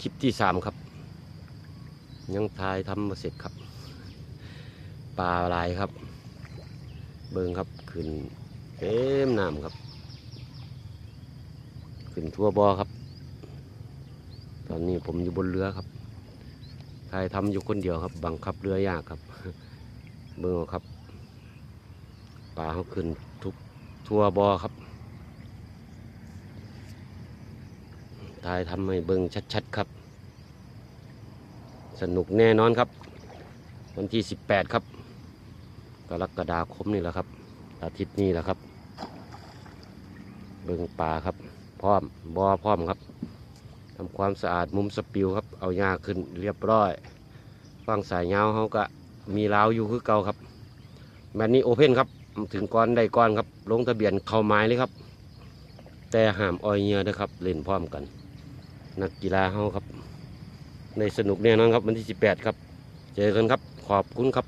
คลิปที่สามครับ ยังทายทำมาเสร็จครับ ปลาลายครับ เบิงครับขึ้นเต็มน้ำครับ ขึ้นทั่วบอครับ ตอนนี้ผมอยู่บนเรือครับทายทำอยู่คนเดียวครับ บังคับเรือยากครับ เบิงครับปลาเขาขึ้นทุกทั่วบอครับ ทายทำให้เบิ่งชัดๆครับ สนุกแน่นอนครับ วันที่ 18 ครับ กรกฎาคมนี่แหละครับ อาทิตย์นี้แหละครับ เบิ่งปลาครับ พร้อมบ่อพร้อมครับทำความสะอาดมุมสปิวครับ เอาหญ้าขึ้นเรียบร้อยฟังสายยาวเขาก็มีราวอยู่คือเก่าครับแมตนี้โอเพ่นครับถึงก้อนได้ก้อนครับ ลงทะเบียนเข้าไม้เลยครับ แต่ห้ามออยเงือนะครับ เล่นพร้อมกัน นักกีฬาเขาครับ ในสนุกแน่นอนครับวันที่ 18 ครับ เจอกันครับ ขอบคุณครับ